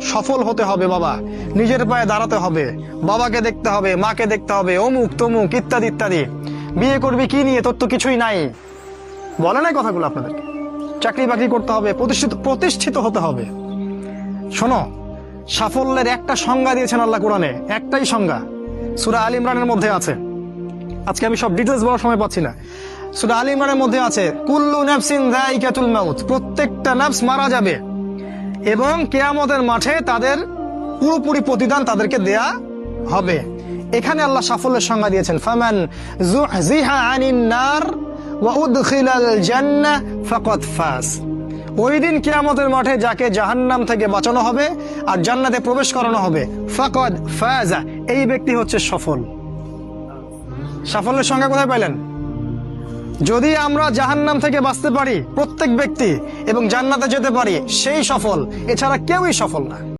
সফল হতে হবে বাবা। নিজের পায়ে দাঁড়াতে হবে। বাবাকে দেখতে হবে, মাকে দেখতে হবে, অমুক, তমুক, ইত্যাদি ইত্যাদি। বিয়ে করবি কি নিয়ে? তোর তো কিছুই নাই। বলে নাই কথাগুলো আপনাদেরকে। চাকরি বাকরি করতে হবে, প্রতিষ্ঠিত প্রতিষ্ঠিত হতে হবে। শোনো, সাফল্যের একটা সংজ্ঞা দিয়েছেন আল্লাহ কোরআনে। একটাই সংজ্ঞা। সুরা আল ইমরানের মধ্যে আছে। আজকে আমি সব ডিটেলস বলার সময় পাচ্ছি না। সুরা আল ইমরানের মধ্যে আছে, কুল্লু নাফসিন প্রত্যেকটা নাফস মারা যাবে। এবং কেয়ামতের মাঠে তাদের পুরোপুরি প্রতিদান তাদেরকে দেয়া হবে। এখানে আল্লাহ সাফল্যের সংজ্ঞা দিয়েছেন, ফামান নার ওই দিন কিয়ামতের মাঠে যাকে জাহান্নাম থেকে বাঁচানো হবে আর জান্নাতে প্রবেশ করানো হবে, ফাকাদ ফাজা। এই ব্যক্তি হচ্ছে সফল। সাফল্যের সংজ্ঞা কোথায় পাইলেন? যদি আমরা জাহান্নাম থেকে বাঁচতে পারি, প্রত্যেক ব্যক্তি এবং জান্নাতে যেতে পারি, সেই সফল। এছাড়া কেউই সফল না।